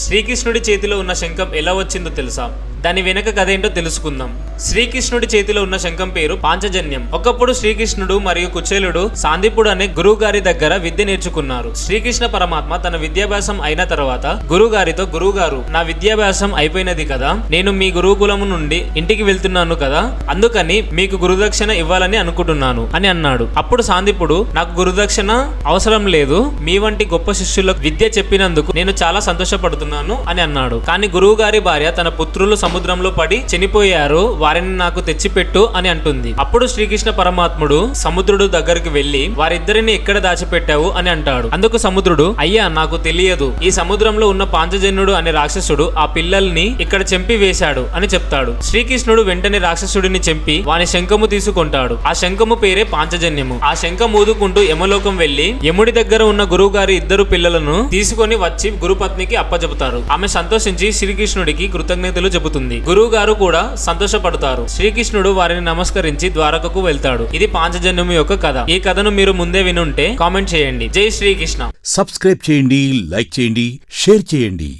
శ్రీకృష్ణుడి చేతిలో ఉన్న శంఖం ఎలా వచ్చిందో తెలుసా? దాని వెనక కథ ఏంటో తెలుసుకుందాం. శ్రీకృష్ణుడి చేతిలో ఉన్న శంఖం పేరు పాంచజన్యం. ఒకప్పుడు శ్రీకృష్ణుడు మరియు కుచేలుడు సాందీపుడు అనే గురువు గారి దగ్గర విద్య నేర్చుకున్నారు. శ్రీకృష్ణ పరమాత్మ తన విద్యాభ్యాసం అయిన తర్వాత గురువు గారితో గురువు గారు నా విద్యాభ్యాసం అయిపోయినది కదా? నేను మీ గురుకులము నుండి ఇంటికి వెళ్తున్నాను కదా? అందుకని మీకు గురుదక్షిణ ఇవ్వాలని అనుకుంటున్నాను అని అన్నాడు. అప్పుడు సాందీపుడు నాకు గురుదక్షిణ అవసరం లేదు. మీ వంటి గొప్ప శిష్యులకు విద్య చెప్పినందుకు నేను చాలా సంతోషపడుతున్నాను అని అన్నాడు. కానీ గురువు గారి భార్య తన పుత్రులు సముద్రంలో పడి చనిపోయారు వారిని నాకు తెచ్చిపెట్టు అని అంటుంది. అప్పుడు శ్రీకృష్ణ పరమాత్ముడు సముద్రుడు దగ్గరికి వెళ్ళి వారిద్దరిని ఎక్కడ దాచిపెట్టావు? అని అంటాడు. అందుకు సముద్రుడు అయ్యా నాకు తెలియదు. ఈ సముద్రంలో ఉన్న పాంచజన్యుడు అనే రాక్షసుడు ఆ పిల్లల్ని ఇక్కడ చెంపి వేశాడు అని చెప్తాడు. శ్రీకృష్ణుడు వెంటనే రాక్షసుడిని చెంపి వాని శంఖము తీసుకుంటాడు. ఆ శంఖము పేరే పాంచజన్యము. ఆ శంఖం ఊదుకుంటూ యమలోకం వెళ్ళి యముడి దగ్గర ఉన్న గురువు గారి ఇద్దరు పిల్లలను తీసుకొని వచ్చి గురుపత్నికి అప్పచెబుతారు ఆమె సంతోషించి శ్రీకృష్ణుడికి కృతజ్ఞతలు చెబుతుంది. గురువు గారు కూడా సంతోషపడతారు. శ్రీకృష్ణుడు వారిని నమస్కరించి ద్వారకకు వెళ్తాడు. ఇది పాంచజన్యం యొక్క కథ. ఈ కథను మీరు ముందే వినుంటే కామెంట్ చేయండి. జై శ్రీకృష్ణ. సబ్స్క్రైబ్ చేయండి లైక్ చేయండి షేర్ చేయండి.